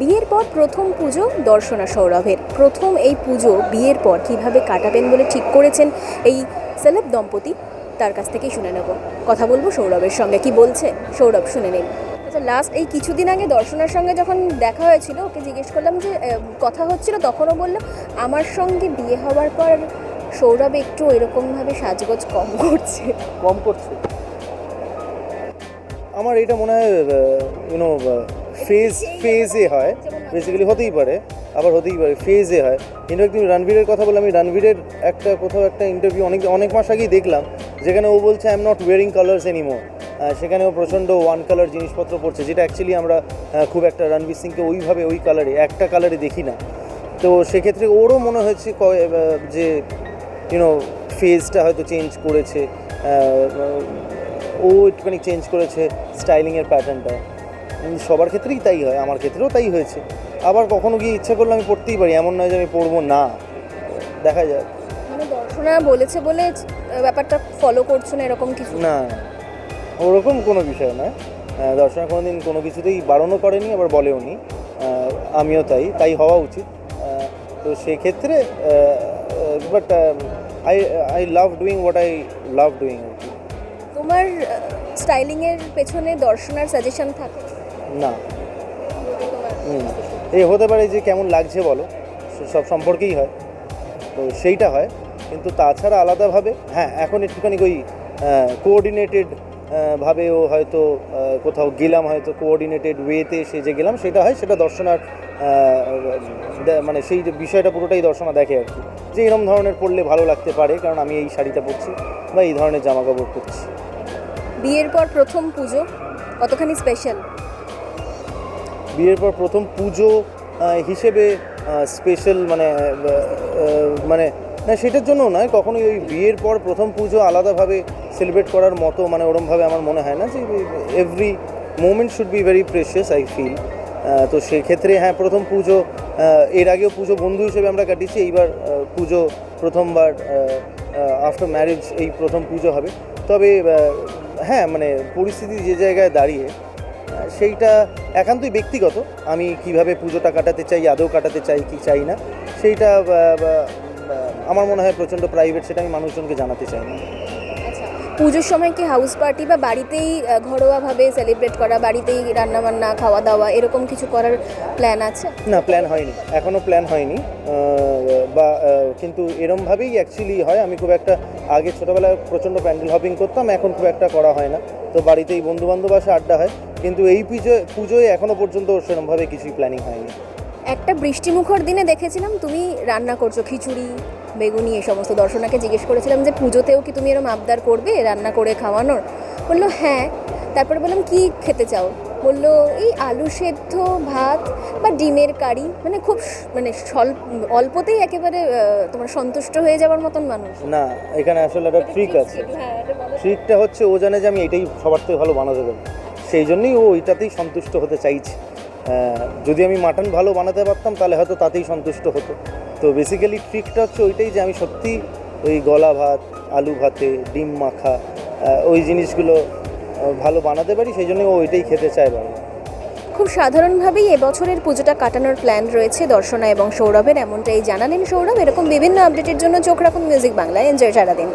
বিয়ের পর প্রথম পুজো দর্শনা সৌরভের। প্রথম এই পুজো বিয়ের পর কীভাবে কাটাবেন বলে ঠিক করেছেন এই সেলেব দম্পতি, তার কাছ থেকেই শুনে নেব। কথা বলব সৌরভের সঙ্গে। কি বলছে? সৌরভ, শুনে নিন। আচ্ছা লাস্ট এই কিছুদিন আগে দর্শনার সঙ্গে যখন দেখা হয়েছিল, ওকে জিজ্ঞেস করলাম যে কথা হচ্ছিল, তখনও বলল, আমার সঙ্গে বিয়ে হওয়ার পর সৌরভ একটু এরকমভাবে সাজগোজ কম করছে। কম করছে? আমার এটা মনে হয় ইউনো ফেজ ফেজে হয়। বেসিক্যালি হতেই পারে, আবার হতেই পারে ফেজে হয়। ইনফ্যাক্ট তুমি রণবীরের কথা বলে আমি রণবীরের একটা, কোথাও একটা ইন্টারভিউ অনেক অনেক মাস আগেই দেখলাম, যেখানে ও বলছে I am not wearing colours anymore সেখানে ও প্রচণ্ড ওয়ান কালার জিনিসপত্র পড়ছে যেটা অ্যাকচুয়ালি আমরা খুব একটা রণবীর সিংকে ওইভাবে ওই কালারে একটা কালারে দেখি না। তো সেক্ষেত্রে ওরও মনে হয়েছে যে ইউনো ফেজটা হয়তো চেঞ্জ করেছে ও একটুখানি চেঞ্জ করেছে স্টাইলিংয়ের প্যাটার্নটা সবার ক্ষেত্রেই তাই হয় আমার ক্ষেত্রেও তাই হয়েছে। আবার কখনো গিয়ে ইচ্ছা করলে আমি পড়তেই পারি এমন নয় যে আমি পড়ব না। দেখা যাক। মানে দর্শনা বলেছে বলে ব্যাপারটা ফলো করছ না এরকম কিছু? না ওরকম কোনো বিষয় নয়। দর্শনা কোনো দিন কোনো কিছুতেই বারণও করেনি আবার বলেও নি। আমিও তাই তাই হওয়া উচিত। তো সেক্ষেত্রে but I I love doing what I love doing তোমার স্টাইলিংয়ের পেছনে দর্শনার সাজেশন থাকে? না। এই হতে পারে যে কেমন লাগছে বলো সব সম্পর্কেই হয়। তো সেইটা হয়। কিন্তু তাছাড়া আলাদাভাবে হ্যাঁ এখন একটুখানি ওই কোঅর্ডিনেটেড ভাবেও হয়তো কোথাও গেলাম, হয়তো কোঅর্ডিনেটেড ওয়েতে সে যে গেলাম, সেটা হয়, সেটা দর্শনার মানে সেই যে বিষয়টা পুরোটাই দর্শনা দেখে আর কি। যে এরকম ধরনের পরলে ভালো লাগতে পারে, কারণ আমি এই শাড়িটা পরছি বা এই ধরনের জামা কাপড় পরছি। বিয়ের পর প্রথম পুজো, কতখানি স্পেশাল বিয়ের পর প্রথম পুজো হিসেবে স্পেশাল মানে মানে না, সেটার জন্য নয়, কখনোই ওই বিয়ের পর প্রথম পুজো আলাদাভাবে সেলিব্রেট করার মতো মানে ওরমভাবে আমার মনে হয় না যে every moment should be very precious I feel তো সেক্ষেত্রে হ্যাঁ প্রথম পুজো এর আগেও পুজো বন্ধু হিসেবে আমরা কাটিয়েছি, এইবার পুজো প্রথমবার আফটার ম্যারেজ এই প্রথম পুজো হবে। তবে হ্যাঁ মানে পরিস্থিতি যে জায়গায় দাঁড়িয়ে সেইটা একান্তই ব্যক্তিগত। আমি কীভাবে পুজোটা কাটাতে চাই, আদৌ কাটাতে চাই, কি চাই না, সেইটা আমার মনে হয় প্রচণ্ড প্রাইভেট সেটা আমি মানুষজনকে জানাতে চাই না। পুজোর সময় কি হাউস পার্টি বা বাড়িতেই ঘরোয়াভাবে সেলিব্রেট করা, বাড়িতেই রান্নাবান্না খাওয়া দাওয়া এরকম কিছু করার প্ল্যান আছে? না প্ল্যান হয়নি। এখনও প্ল্যান হয়নি। বা কিন্তু এরমভাবেই অ্যাকচুয়ালি হয়। আমি খুব একটা আগে ছোটোবেলায় প্রচণ্ড প্যান্ডেল হপিং করতাম, এখন খুব একটা করা হয় না। তো বাড়িতেই বন্ধুবান্ধব আসে, আড্ডা হয়। কিন্তু এই পুজো, পুজোয় এখনও পর্যন্ত সেরমভাবে কিছুই প্ল্যানিং হয়নি। একটা বৃষ্টিমুখর দিনে দেখেছিলাম তুমি রান্না করছ খিচুড়ি বেগুনি এই সমস্ত দর্শনাকে জিজ্ঞেস করেছিলাম যে পুজোতেও কি তুমি এরকম আবদার করবে রান্না করে খাওয়ানোর? বলল হ্যাঁ। তারপরে বললাম কি খেতে চাও? বলল এই আলু সেদ্ধ ভাত বা ডিমের কারি। মানে খুব মানে স্বল্প অল্পতেই একেবারে তোমার সন্তুষ্ট হয়ে যাওয়ার মতন মানুষ। না এখানে আসলে একটা ট্রিক আছে। ট্রিকটা হচ্ছে ও জানে যে আমি এটাই সবার থেকে ভালো বানাতে পারি সেই জন্যই ও ওইটাতেই সন্তুষ্ট হতে চাইছে। যদি আমি মাটন ভালো বানাতে পারতাম, তাহলে হয়তো তাতেই সন্তুষ্ট হতো। তো বেসিক্যালি ট্রিকটা হচ্ছে ওইটাই যে আমি সত্যি ওই গলা ভাত, আলু ভাতে, ডিম মাখা ওই জিনিসগুলো ভালো বানাতে পারি, সেই জন্য ওইটাই খেতে চায় বাবা খুব সাধারণভাবেই এবছরের পুজোটা কাটানোর প্ল্যান রয়েছে দর্শনা এবং সৌরভের, এমনটাই জানালেন সৌরভ। এরকম বিভিন্ন আপডেটের জন্য চোখ রাখুন মিউজিক বাংলায় এনজয় সারাদিন।